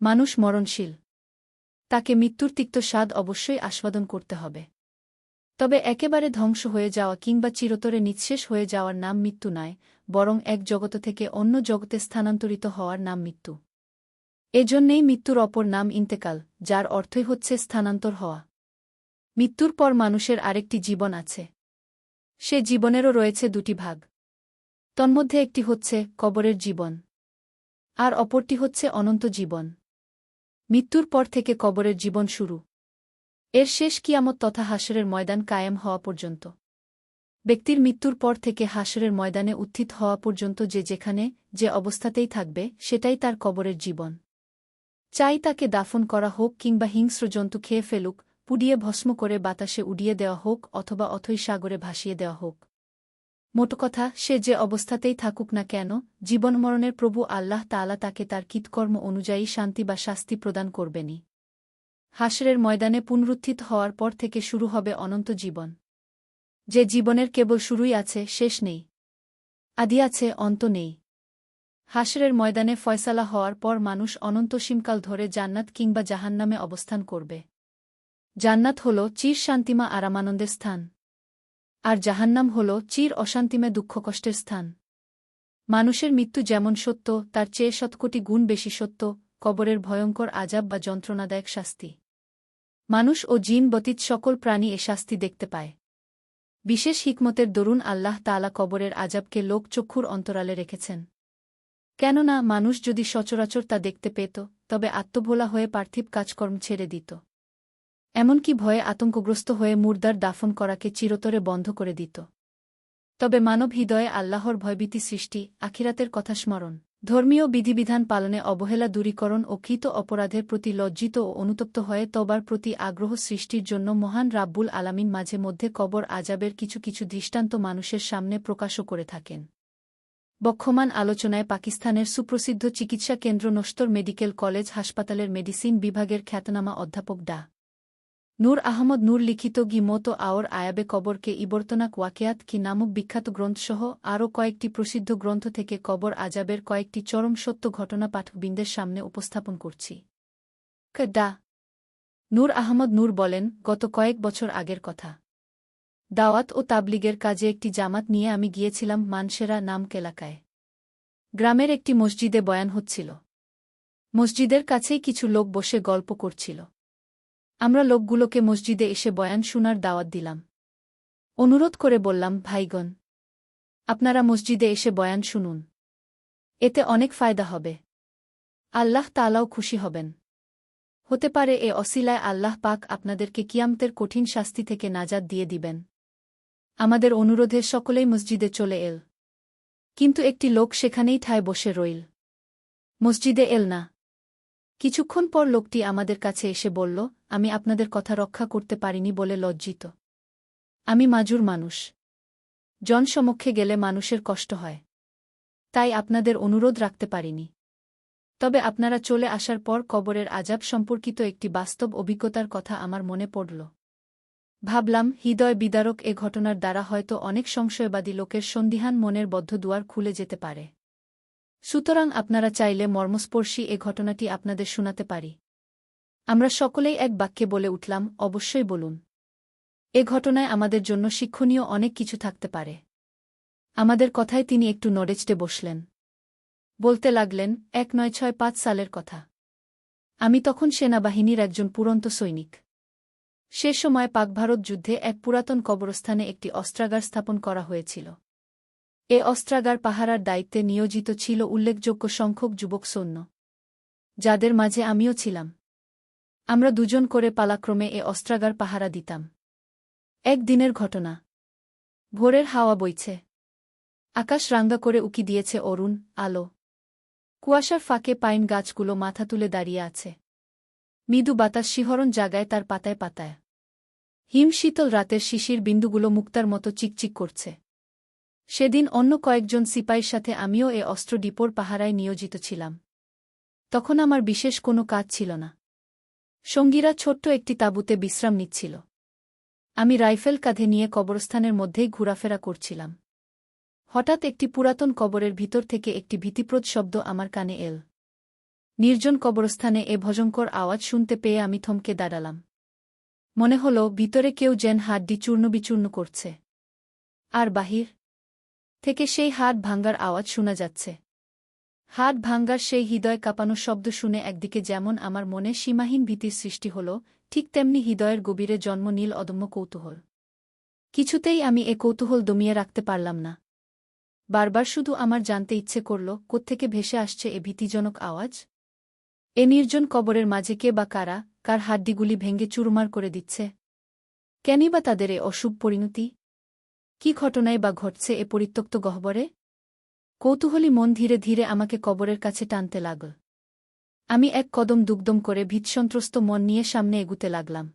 মানুষ মরণশীল। তাকে মৃত্যুর তিক্ত স্বাদ অবশ্যই আস্বাদন করতে হবে। তবে একেবারে ধ্বংস হয়ে যাওয়া কিংবা চিরতরে নিঃশেষ হয়ে যাওয়ার নাম মৃত্যু নয়, বরং এক জগত থেকে অন্য জগতে স্থানান্তরিত হওয়ার নাম মৃত্যু। এজন্যেই মৃত্যুর অপর নাম ইন্তেকাল, যার অর্থই হচ্ছে স্থানান্তর হওয়া। মৃত্যুর পর মানুষের আরেকটি জীবন আছে। সে জীবনেরও রয়েছে দুটি ভাগ। তন্মধ্যে একটি হচ্ছে কবরের জীবন, আর অপরটি হচ্ছে অনন্ত জীবন। মৃত্যুর পর থেকে কবরের জীবন শুরু। এর শেষ কিয়ামত তথা হাসরের ময়দান কায়েম হওয়া পর্যন্ত। ব্যক্তির মৃত্যুর পর থেকে হাসরের ময়দানে উত্থিত হওয়া পর্যন্ত যে যেখানে, যে অবস্থাতেই থাকবে, সেটাই তার কবরের জীবন। চাই তাকে দাফন করা হোক কিংবা হিংস্র জন্তু খেয়ে ফেলুক, পুড়িয়ে ভস্ম করে বাতাসে উড়িয়ে দেওয়া হোক অথবা অথই সাগরে ভাসিয়ে দেওয়া হোক। মোট কথা, সে যে অবস্থাতেই থাকুক না কেন জীবনমরণের প্রভু আল্লাহ তালা তাকে তার কীতকর্ম অনুযায়ী শান্তি বা শাস্তি প্রদান করবেনি হাসরের ময়দানে পুনরুত্থিত হওয়ার পর থেকে শুরু হবে অনন্ত জীবন। যে জীবনের কেবল শুরুই আছে, শেষ নেই। আদি আছে, অন্ত নেই। হাসরের ময়দানে ফয়সালা হওয়ার পর মানুষ অনন্ত সীমকাল ধরে জান্নাত কিংবা জাহান্নামে অবস্থান করবে। জান্নাত হল চির শান্তিমা আরামানন্দের স্থান। আর জাহান্নাম হল চির অশান্তিমে দুঃখকষ্টের স্থান। মানুষের মৃত্যু যেমন সত্য, তার চেয়ে শতকোটি গুণ বেশি সত্য, কবরের ভয়ঙ্কর আজাব বা যন্ত্রণাদায়ক শাস্তি। মানুষ ও জিন বতীত সকল প্রাণী এ শাস্তি দেখতে পায়। বিশেষ হিকমতের দরুন আল্লাহ তালা কবরের আজাবকে লোকচক্ষুর অন্তরালে রেখেছেন। কেননা, মানুষ যদি সচরাচর তা দেখতে পেত, তবে আত্মভোলা হয়ে পার্থিব কাজকর্ম ছেড়ে দিত। এমনকি ভয়ে আতঙ্কগ্রস্ত হয়ে মুর্দার দাফন করাকে চিরতরে বন্ধ করে দিত। তবে মানব হৃদয়ে আল্লাহর ভয়ভীতি সৃষ্টি, আখিরাতের কথা স্মরণ, ধর্মীয় বিধিবিধান পালনে অবহেলা দূরীকরণ ও কৃত অপরাধের প্রতি লজ্জিত ও অনুতপ্ত হয়ে তবার প্রতি আগ্রহ সৃষ্টির জন্য মহান রাব্বুল আলামিন মাঝে মধ্যে কবর আজাবের কিছু কিছু দৃষ্টান্ত মানুষের সামনে প্রকাশও করে থাকেন। বক্ষমান আলোচনায় পাকিস্তানের সুপ্রসিদ্ধ চিকিৎসা কেন্দ্র নস্তর মেডিকেল কলেজ হাসপাতালের মেডিসিন বিভাগের খ্যাতনামা অধ্যাপক ডা। নূর আহমদ নূর লিখিত গিমত আওর আয়াবে কবরকে ইবর্তনাক ওয়াকেয়াত কি নামক বিখ্যাত গ্রন্থসহ আরও কয়েকটি প্রসিদ্ধ গ্রন্থ থেকে কবর আজাবের কয়েকটি চরম সত্য ঘটনা পাঠকবৃন্দের সামনে উপস্থাপন করছি। ডা নূর আহমদ নূর বলেন, গত কয়েক বছর আগের কথা। দাওয়াত ও তাবলিগের কাজে একটি জামাত নিয়ে আমি গিয়েছিলাম মানসেরা নামক এলাকায় গ্রামের একটি মসজিদে বয়ান হচ্ছিল। মসজিদের কাছেই কিছু লোক বসে গল্প করছিল। আমরা লোকগুলোকে মসজিদে এসে বয়ান শোনার দাওয়াত দিলাম। অনুরোধ করে বললাম, ভাইগণ, আপনারা মসজিদে এসে বয়ান শুনুন। এতে অনেক ফায়দা হবে। আল্লাহ তালাও খুশি হবেন। হতে পারে এ অসিলায় আল্লাহ পাক আপনাদেরকে কিয়ামতের কঠিন শাস্তি থেকে নাজাদ দিয়ে দিবেন। আমাদের অনুরোধে সকলেই মসজিদে চলে এল। কিন্তু একটি লোক সেখানেই ঠায় বসে রইল। মসজিদে এল না। কিছুক্ষণ পর লোকটি আমাদের কাছে এসে বলল, আমি আপনাদের কথা রক্ষা করতে পারিনি বলে লজ্জিত। আমি মাজুর মানুষ। জনসমক্ষে গেলে মানুষের কষ্ট হয়। তাই আপনাদের অনুরোধ রাখতে পারিনি। তবে আপনারা চলে আসার পর কবরের আজাব সম্পর্কিত একটি বাস্তব অভিজ্ঞতার কথা আমার মনে পড়ল। ভাবলাম, হৃদয় বিদারক এ ঘটনার দ্বারা হয়তো অনেক সংশয়বাদী লোকের সন্দিহান মনের বদ্ধ দুয়ার খুলে যেতে পারে। সুতরাং আপনারা চাইলে মর্মস্পর্শী এ ঘটনাটি আপনাদের শোনাতে পারি। আমরা সকলেই এক বাক্যে বলে উঠলাম, অবশ্যই বলুন। এ ঘটনায় আমাদের জন্য শিক্ষণীয় অনেক কিছু থাকতে পারে। আমাদের কথায় তিনি একটু নড়েচটে বসলেন। বলতে লাগলেন, এক নয় ছয় পাঁচ সালের কথা। আমি তখন সেনাবাহিনীর একজন পুরন্ত সৈনিক। সে সময় পাকভারত যুদ্ধে এক পুরাতন কবরস্থানে একটি অস্ত্রাগার স্থাপন করা হয়েছিল। এ অস্ত্রাগার পাহারার দায়িত্বে নিয়োজিত ছিল উল্লেখযোগ্য সংখ্যক যুবক সৈন্য। যাদের মাঝে আমিও ছিলাম। আমরা দুজন করে পালাক্রমে এ অস্ত্রাগার পাহারা দিতাম। এক দিনের ঘটনা। ভোরের হাওয়া বইছে। আকাশ রাঙ্গা করে উকি দিয়েছে অরুণ, আলো। কুয়াশার ফাঁকে পাইন গাছগুলো মাথা তুলে দাঁড়িয়ে আছে। মৃদু বাতাস শিহরণ জাগায় তার পাতায় পাতায়। হিম শীতল রাতের শিশির বিন্দুগুলো মুক্তার মতো চিকচিক করছে। সেদিন অন্য কয়েকজন সিপাইয়ের সাথে আমিও এ অস্ত্র ডিপোর পাহারায় নিয়োজিত ছিলাম। তখন আমার বিশেষ কোনো কাজ ছিল না। সঙ্গীরা ছোট্ট একটি তাঁবুতে বিশ্রাম নিচ্ছিল। আমি রাইফেল কাঁধে নিয়ে কবরস্থানের মধ্যেই ঘোরাফেরা করছিলাম। হঠাৎ একটি পুরাতন কবরের ভিতর থেকে একটি ভীতিপ্রদ শব্দ আমার কানে এল। নির্জন কবরস্থানে এ ভজঙ্কর আওয়াজ শুনতে পেয়ে আমি থমকে দাঁড়ালাম। মনে হল, ভিতরে কেউ যেন হাড্ডি চূর্ণবিচূর্ণ করছে। আর বাহির থেকে সেই হাত ভাঙ্গার আওয়াজ শোনা যাচ্ছে। হাত ভাঙ্গার সেই হৃদয় কাঁপানো শব্দ শুনে একদিকে যেমন আমার মনে সীমাহীন ভীতির সৃষ্টি হল, ঠিক তেমনি হৃদয়ের গভীরে জন্ম নীল অদম্য কৌতূহল। কিছুতেই আমি এ কৌতূহল দমিয়ে রাখতে পারলাম না। বারবার শুধু আমার জানতে ইচ্ছে করল, কোত্থেকে ভেসে আসছে এ ভীতিজনক আওয়াজ? এ নির্জন কবরের মাঝে কে বা কারা, কার হাড্ডিগুলি ভেঙে চুরমার করে দিচ্ছে? কেনই বা তাদের এ অশুভ পরিণতি? কি ঘটনায় বা ঘটছে এ পরিত্যক্ত গহ্বরে? কৌতূহলী মন ধীরে ধীরে আমাকে কবরের কাছে টানতে লাগল। আমি এক কদম দুগদম করে ভীতসন্ত্রস্ত মন নিয়ে সামনে এগুতে লাগলাম।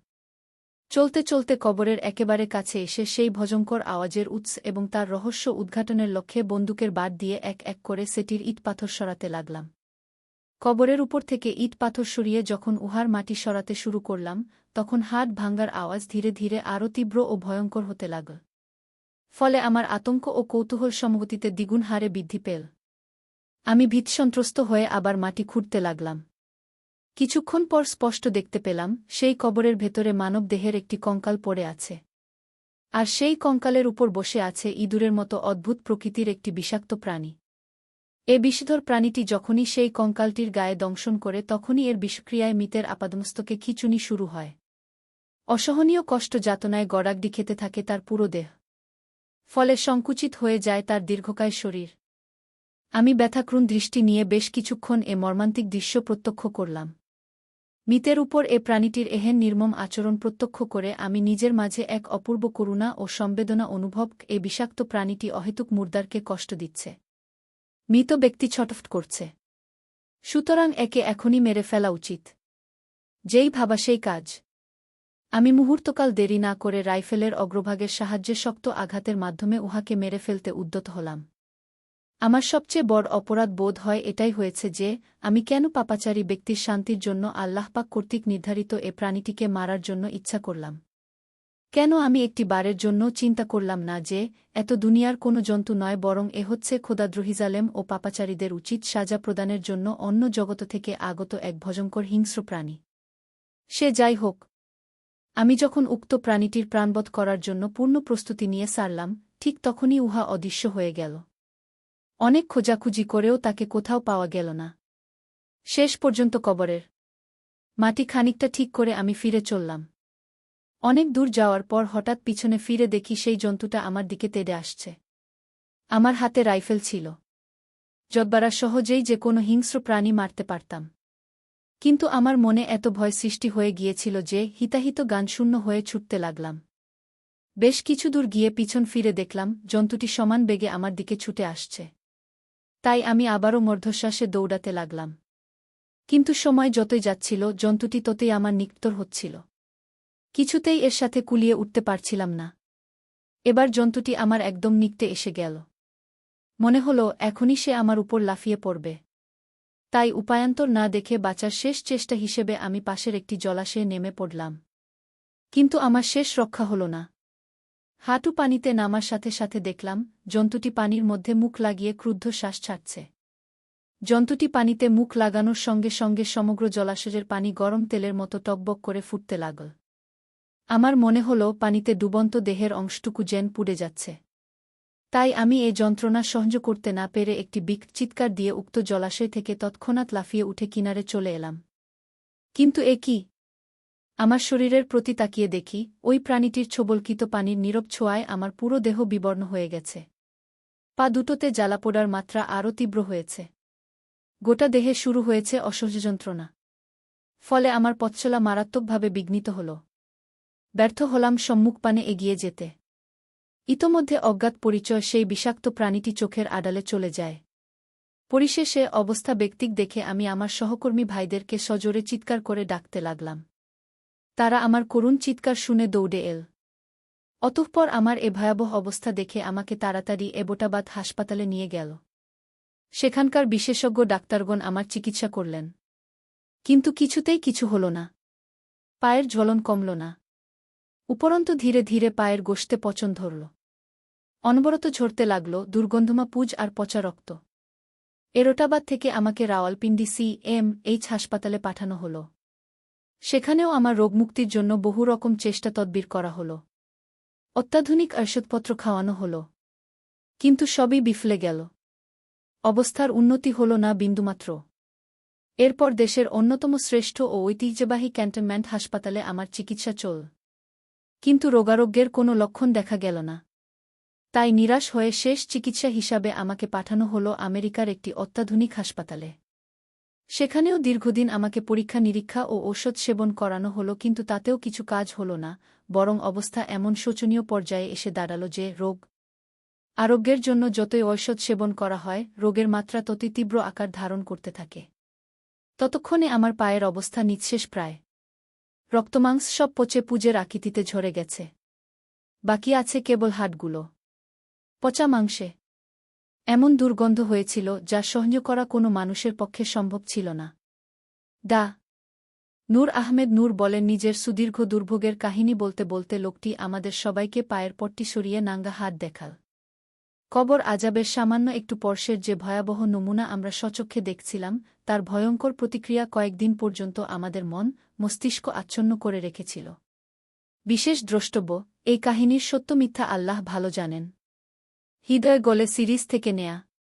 চলতে চলতে কবরের একেবারে কাছে এসে সেই ভজঙ্কর আওয়াজের উৎস এবং তার রহস্য উদ্ঘাটনের লক্ষ্যে বন্দুকের বাদ দিয়ে এক এক করে সেটির ইট পাথর সরাতে লাগলাম। কবরের উপর থেকে ইট পাথর সরিয়ে যখন উহার মাটি সরাতে শুরু করলাম, তখন হাট ভাঙ্গার আওয়াজ ধীরে ধীরে আরও তীব্র ও ভয়ঙ্কর হতে লাগল। ফলে আমার আতঙ্ক ও কৌতূহল সমগতিতে দ্বিগুণ হারে বৃদ্ধি পেল। আমি ভীতসন্ত্রস্ত হয়ে আবার মাটি খুঁড়তে লাগলাম। কিছুক্ষণ পর স্পষ্ট দেখতে পেলাম, সেই কবরের ভেতরে মানব দেহের একটি কঙ্কাল পড়ে আছে। আর সেই কঙ্কালের উপর বসে আছে ইঁদুরের মতো অদ্ভুত প্রকৃতির একটি বিষাক্ত প্রাণী। এ বিষধর প্রাণীটি যখনই সেই কঙ্কালটির গায়ে দংশন করে তখনই এর বিষক্রিয়ায় মিতের আপাদমস্তকে খিচুনি শুরু হয়। অসহনীয় কষ্ট যাতনায় গড়াগডি খেতে থাকে তার পুরো দেহ। ফলে সংকুচিত হয়ে যায় তার দীর্ঘকায় শরীর। আমি ব্যথাক্রুণ দৃষ্টি নিয়ে বেশ কিছুক্ষণ এ মর্মান্তিক দৃশ্য প্রত্যক্ষ করলাম। মিতের উপর এ প্রাণীটির এহেন নির্মম আচরণ প্রত্যক্ষ করে আমি নিজের মাঝে এক অপূর্ব করুণা ও সম্বেদনা অনুভব এ বিষাক্ত প্রাণীটি অহেতুক মুর্দারকে কষ্ট দিচ্ছে। মৃত ব্যক্তি ছটফট করছে। সুতরাং একে এখনই মেরে ফেলা উচিত। যেই ভাবা সেই কাজ। আমি মুহূর্তকাল দেরি না করে রাইফেলের অগ্রভাগের সাহায্যে শক্ত আঘাতের মাধ্যমে উহাকে মেরে ফেলতে উদ্যত হলাম। আমার সবচেয়ে বড় অপরাধ বোধ হয় এটাই হয়েছে যে, আমি কেন পাপাচারী ব্যক্তির শান্তির জন্য আল্লাহপাক কর্তৃক নির্ধারিত এ প্রাণীটিকে মারার জন্য ইচ্ছা করলাম। কেন আমি একটি বারের জন্য চিন্তা করলাম না যে, এত দুনিয়ার কোনো জন্তু নয় বরং এ হচ্ছে খোদাদ্রোহিজালেম ও পাপাচারীদের উচিত সাজা প্রদানের জন্য অন্য জগত থেকে আগত এক ভজঙ্কর হিংস্র প্রাণী। সে যাই হোক আমি যখন উক্ত প্রাণীটির প্রাণবধ করার জন্য পূর্ণ প্রস্তুতি নিয়ে সারলাম, ঠিক তখনই উহা অদৃশ্য হয়ে গেল। অনেক খোঁজাখুঁজি করেও তাকে কোথাও পাওয়া গেল না। শেষ পর্যন্ত কবরের মাটি খানিকটা ঠিক করে আমি ফিরে চললাম। অনেক দূর যাওয়ার পর হঠাৎ পিছনে ফিরে দেখি সেই জন্তুটা আমার দিকে তেড়ে আসছে। আমার হাতে রাইফেল ছিল। জব্বারা সহজেই যে কোনো হিংস্র প্রাণী মারতে পারতাম। কিন্তু আমার মনে এত ভয় সৃষ্টি হয়ে গিয়েছিল যে হিতাহিত গানশূন্য হয়ে ছুটতে লাগলাম। বেশ কিছু দূর গিয়ে পিছন ফিরে দেখলাম, জন্তুটি সমান বেগে আমার দিকে ছুটে আসছে। তাই আমি আবারও মর্ধশ্বাসে দৌড়াতে লাগলাম। কিন্তু সময় যতই যাচ্ছিল, জন্তুটি ততই আমার নিকটর হচ্ছিল। কিছুতেই এর সাথে কুলিয়ে উঠতে পারছিলাম না। এবার জন্তুটি আমার একদম নিকটে এসে গেল। মনে হল, এখনই সে আমার উপর লাফিয়ে পড়বে। তাই উপায়ান্তর না দেখে বাঁচার শেষ চেষ্টা হিসেবে আমি পাশের একটি জলাশয়ে নেমে পড়লাম। কিন্তু আমার শেষ রক্ষা হল না। হাঁটু পানিতে নামার সাথে সাথে দেখলাম, জন্তুটি পানির মধ্যে মুখ লাগিয়ে ক্রুদ্ধ শ্বাস ছাড়ছে। জন্তুটি পানিতে মুখ লাগানোর সঙ্গে সঙ্গে সমগ্র জলাশয়ের পানি গরম তেলের মতো টকবক করে ফুটতে লাগল। আমার মনে হল, পানিতে ডুবন্ত দেহের অংশটুকু যেন পুড়ে যাচ্ছে। তাই আমি এ যন্ত্রণা সহ্য করতে না পেরে একটি বিক চিৎকার দিয়ে উক্ত জলাশয় থেকে তৎক্ষণাৎ লাফিয়ে উঠে কিনারে চলে এলাম। কিন্তু এ কি? আমার শরীরের প্রতি তাকিয়ে দেখি, ওই প্রাণীটির ছোবলকিত পানির নীরব ছোঁয়ায় আমার পুরো দেহ বিবর্ণ হয়ে গেছে। পা দুটোতে জ্বালাপোড়ার মাত্রা আরও তীব্র হয়েছে। গোটা দেহে শুরু হয়েছে অসহ্য যন্ত্রণা। ফলে আমার পথচলা মারাত্মকভাবে বিঘ্নিত হল। ব্যর্থ হলাম সম্মুখপানে এগিয়ে যেতে। ইতোমধ্যে অজ্ঞাত পরিচয় সেই বিষাক্ত প্রাণীটি চোখের আড়ালে চলে যায়। পরিশেষে অবস্থা ব্যক্তিক দেখে আমি আমার সহকর্মী ভাইদেরকে সজোরে চিৎকার করে ডাকতে লাগলাম। তারা আমার করুণ চিৎকার শুনে দৌড়ে এল। অতঃপর আমার এ ভয়াবহ অবস্থা দেখে আমাকে তাড়াতাড়ি এবোটাবাদ হাসপাতালে নিয়ে গেল। সেখানকার বিশেষজ্ঞ ডাক্তারগণ আমার চিকিৎসা করলেন। কিন্তু কিছুতেই কিছু হল না। পায়ের জ্বলন কমল না। উপরন্ত ধীরে ধীরে পায়ের গোষ্ঠে পচন ধরল। অনবরত ঝরতে লাগল দুর্গন্ধমা পুজ আর পচা রক্ত। এরোটাবাদ থেকে আমাকে রাওয়ালপিন্ডি সি এম এইচ হাসপাতালে পাঠানো হল। সেখানেও আমার রোগমুক্তির জন্য বহু রকম চেষ্টা তদবির করা হল। অত্যাধুনিক ঔষধপত্র খাওয়ানো হল। কিন্তু সবই বিফলে গেল। অবস্থার উন্নতি হল না বিন্দুমাত্র। এরপর দেশের অন্যতম শ্রেষ্ঠ ও ঐতিহ্যবাহী ক্যান্টনমেন্ট হাসপাতালে আমার চিকিৎসা চল। কিন্তু রোগারোগ্যের কোনো লক্ষণ দেখা গেল না। তাই নিরাশ হয়ে শেষ চিকিৎসা হিসাবে আমাকে পাঠানো হল আমেরিকার একটি অত্যাধুনিক হাসপাতালে। সেখানেও দীর্ঘদিন আমাকে পরীক্ষা নিরীক্ষা ও ঔষধ সেবন করানো হল কিন্তু তাতেও কিছু কাজ হল না, বরং অবস্থা এমন শোচনীয় পর্যায়ে এসে দাঁড়াল যে রোগ আরোগ্যের জন্য যতই ঔষধ সেবন করা হয়, রোগের মাত্রা ততই তীব্র আকার ধারণ করতে থাকে। ততক্ষণে আমার পায়ের অবস্থা নিঃশেষ প্রায়। রক্তমাংস সব পচে পুজের আকৃতিতে ঝরে গেছে। বাকি আছে কেবল হাটগুলো পচা মাংসে। এমন দুর্গন্ধ হয়েছিল যা সহ্য করা কোনো মানুষের পক্ষে সম্ভব ছিল না। দা। নূর আহমেদ নূর বলেন, নিজের সুদীর্ঘ দুর্ভোগের কাহিনী বলতে বলতে লোকটি আমাদের সবাইকে পায়ের পট্টি সরিয়ে নাঙ্গা হাত দেখাল। কবর আজাবের সামান্য একটু পর্শের যে ভয়াবহ নমুনা আমরা সচক্ষে দেখছিলাম, তার ভয়ঙ্কর প্রতিক্রিয়া কয়েকদিন পর্যন্ত আমাদের মন মস্তিষ্ক আচ্ছন্ন করে রেখেছিল। বিশেষ দ্রষ্টব্য, এই কাহিনীর সত্য মিথ্যা আল্লাহ ভালো জানেন। হৃদয় গলে সিরিজ থেকে নেয়া।